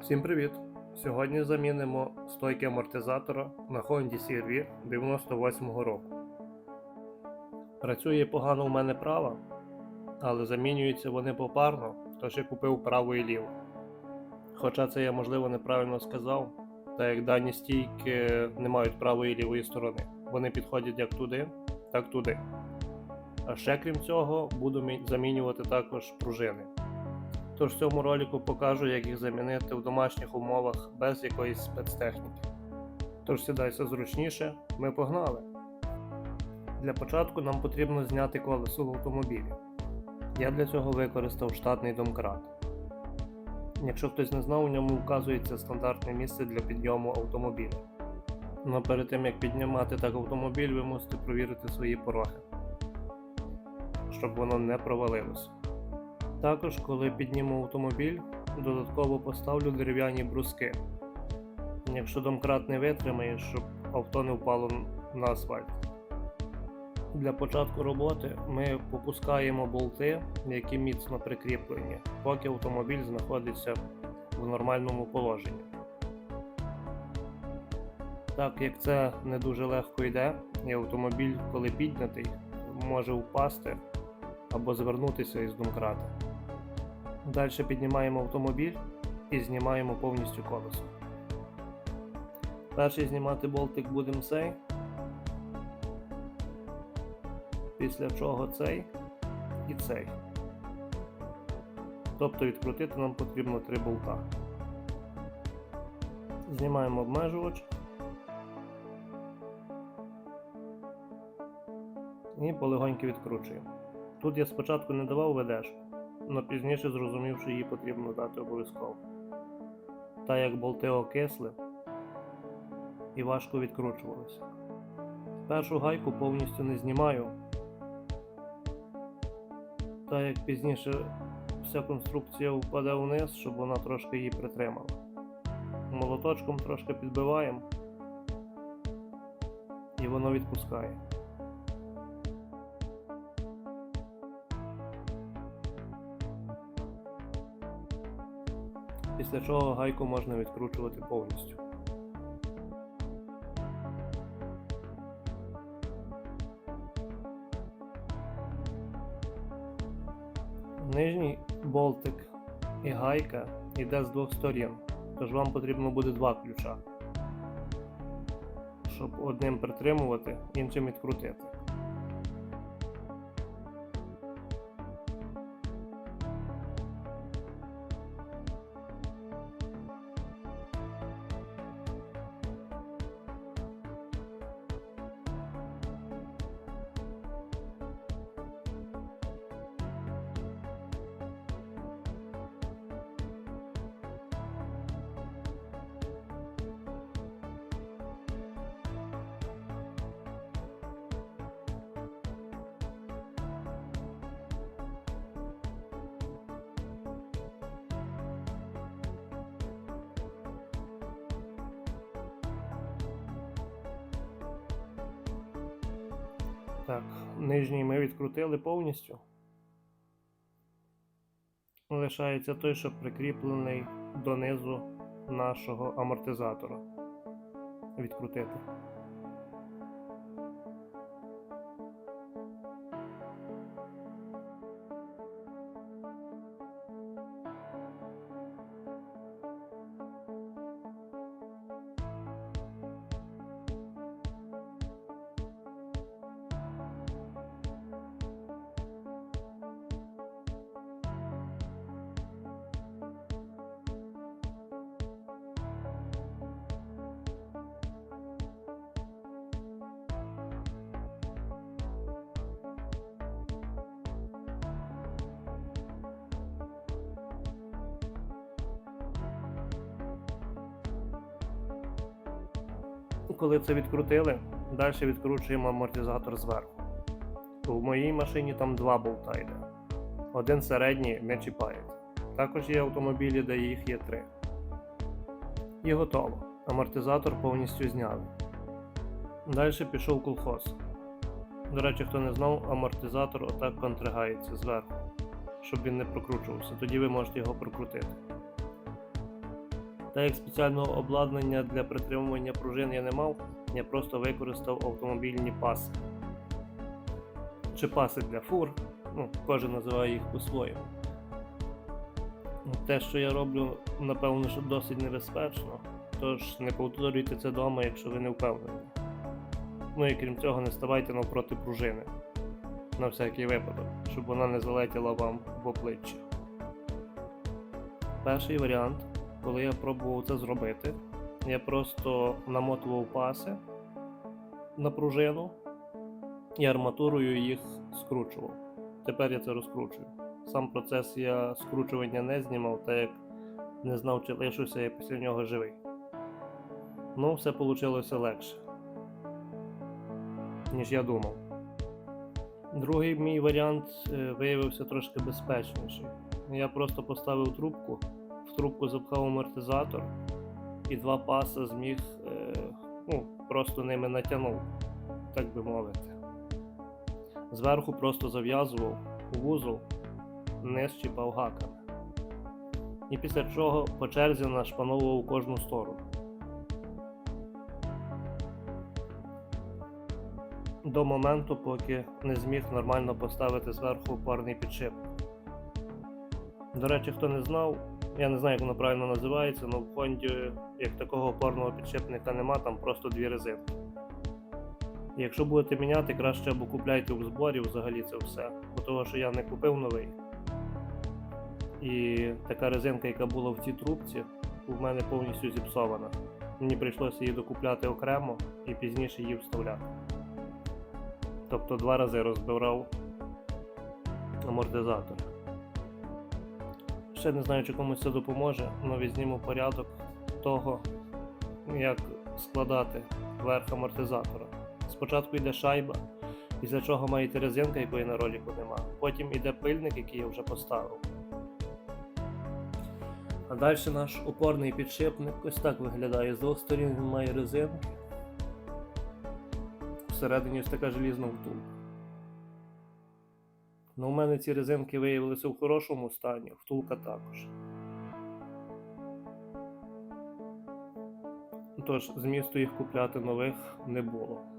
Всім привіт! Сьогодні замінимо стойки амортизатора на Honda CR-V 98-го року. Працює погано у мене права, але замінюються вони попарно, тож я купив право і ліво. Хоча це я можливо неправильно сказав, так як дані стійки не мають правої і лівої сторони. Вони підходять як туди, так туди. А ще крім цього, буду замінювати також пружини. Тож в цьому ролику покажу, як їх замінити в домашніх умовах без якоїсь спецтехніки. Тож сідайся зручніше, ми погнали. Для початку нам потрібно зняти колесо в автомобілі. Я для цього використав штатний домкрат. Якщо хтось не знав, у ньому вказується стандартне місце для підйому автомобіля. Но перед тим як піднімати так автомобіль, ви мусите провірити свої пороги, щоб воно не провалилося. Також, коли підніму автомобіль, додатково поставлю дерев'яні бруски. Якщо домкрат не витримає, щоб авто не впало на асфальт. Для початку роботи ми попускаємо болти, які міцно прикріплені, поки автомобіль знаходиться в нормальному положенні. Так як це не дуже легко йде, і автомобіль, коли піднятий, може впасти або звернутися із домкрата. Далі піднімаємо автомобіль і знімаємо повністю колесо. Перший знімати болтик будемо цей. Після чого цей і цей. Тобто відкрутити нам потрібно три болта. Знімаємо обмежувач. І полегоньки відкручуємо. Тут я спочатку не давав ведешку але пізніше зрозумів, що її потрібно дати обов'язково. Та як болти окисли і важко відкручувалися. Першу гайку повністю не знімаю, та як пізніше вся конструкція впаде вниз, щоб вона трошки її притримала. Молоточком трошки підбиваємо і воно відпускає. Після чого гайку можна відкручувати повністю. Нижній болтик і гайка йде з двох сторін, тож вам потрібно буде два ключа, щоб одним притримувати, іншим відкрутити. Так, нижній ми відкрутили повністю. Лишається той, що прикріплений донизу нашого амортизатора. Відкрутити. Коли це відкрутили, далі відкручуємо амортизатор зверху. У моїй машині там два болта йде. Один середній не чіпається. Також є автомобілі, де їх є три. І готово. Амортизатор повністю зняли. Далі пішов колхоз. До речі, хто не знав, амортизатор отак контригається зверху, щоб він не прокручувався. Тоді ви можете його прокрутити. Та як спеціального обладнання для притримування пружин я не мав, я просто використав автомобільні паси. Чи паси для фур, ну, кожен називає їх по-своєму. Те, що я роблю, напевно, що досить небезпечно, тож не повторюйте це вдома, якщо ви не впевнені. Ну і крім цього, не ставайте навпроти пружини на всякий випадок, щоб вона не залетіла вам в обличчя. Перший варіант, коли я пробував це зробити, я просто намотував паси на пружину і арматурою їх скручував. Тепер я це розкручую. Сам процес я скручування не знімав, так як не знав, чи лишуся я після нього живий. Ну, все вийшло легше, ніж я думав. Другий мій варіант е, виявився трошки безпечніший. Я просто поставив трубку, трубку запхав амортизатор і два паса зміг е, ну, просто ними натягнув, так би мовити. Зверху просто зав'язував вузол, низ чіпав гаками. І після чого по черзі нашпановував кожну сторону. До моменту, поки не зміг нормально поставити зверху опорний підшипник. До речі, хто не знав, я не знаю, як воно правильно називається, але в фонді як такого опорного підшипника нема, там просто дві резинки. Якщо будете міняти, краще або купляйте в зборі взагалі це все. Бо того, що я не купив новий. І така резинка, яка була в цій трубці, у мене повністю зіпсована. Мені прийшлося її докупляти окремо і пізніше її вставляти. Тобто два рази розбирав амортизатор. Ще не знаю, чи комусь це допоможе, але візьмімо порядок того, як складати верх амортизатора. Спочатку йде шайба, після чого маєте резинка, якої на роліку нема. Потім йде пильник, який я вже поставив. А далі наш опорний підшипник ось так виглядає. З двох сторін він має резинки. Всередині ось така желізна втулка. Ну, у мене ці резинки виявилися в хорошому стані, втулка також. Тож, змісту їх купляти нових не було.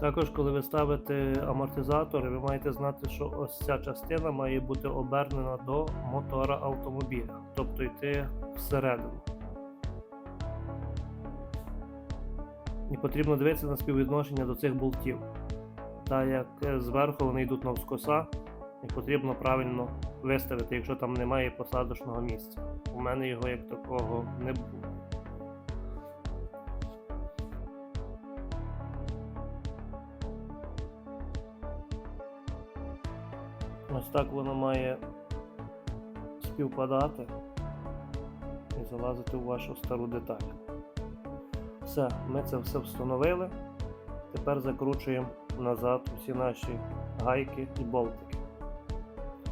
Також, коли ви ставите амортизатори, ви маєте знати, що ось ця частина має бути обернена до мотора автомобіля, тобто йти всередину. І потрібно дивитися на співвідношення до цих болтів. Так як е, зверху вони йдуть навскоса, і потрібно правильно виставити, якщо там немає посадочного місця. У мене його як такого не було. Ось так воно має співпадати і залазити у вашу стару деталь. Все, ми це все встановили. Тепер закручуємо назад усі наші гайки і болтики.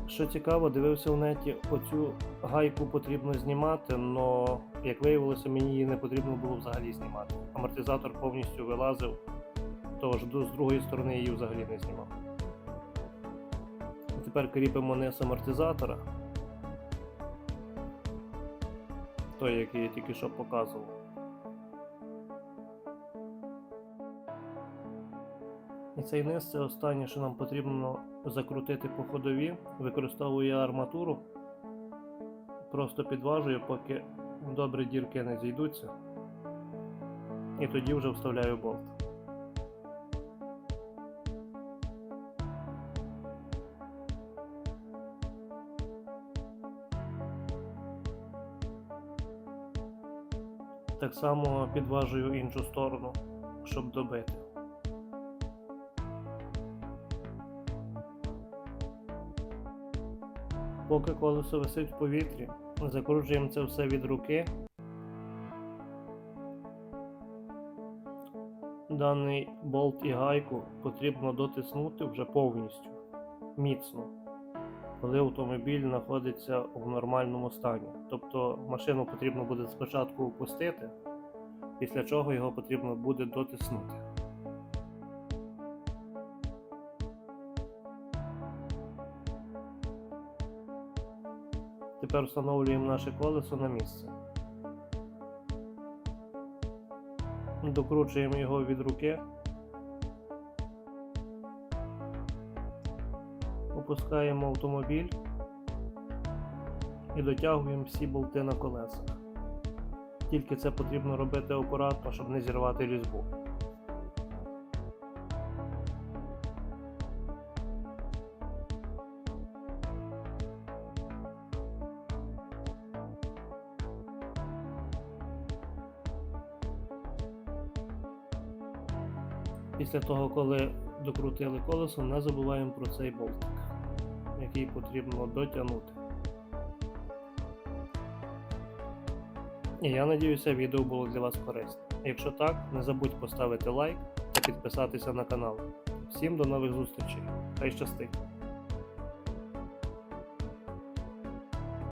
Що цікаво, дивився в неті, оцю гайку потрібно знімати, але, як виявилося, мені її не потрібно було взагалі знімати. Амортизатор повністю вилазив, тож з другої сторони її взагалі не знімав. Тепер кріпимо низ амортизатора. Той, який я тільки що показував. І цей низ це останнє, що нам потрібно закрутити по ходові. Використовую арматуру. Просто підважую, поки добре дірки не зійдуться. І тоді вже вставляю болт. Так само підважую іншу сторону, щоб добити. Поки колесо висить в повітрі, Закручуємо це все від руки. Даний болт і гайку потрібно дотиснути вже повністю, міцно, коли автомобіль знаходиться в нормальному стані. Тобто машину потрібно буде спочатку опустити, після чого його потрібно буде дотиснути. Тепер встановлюємо наше колесо на місце. Докручуємо його від руки. Опускаємо автомобіль і дотягуємо всі болти на колесах. Тільки це потрібно робити акуратно, щоб не зірвати різьбу. Після того, коли докрутили колесо, не забуваємо про цей болтик, який потрібно дотягнути. І я надіюся, відео було для вас корисне. Якщо так, не забудь поставити лайк та підписатися на канал. Всім до нових зустрічей. Хай щастить!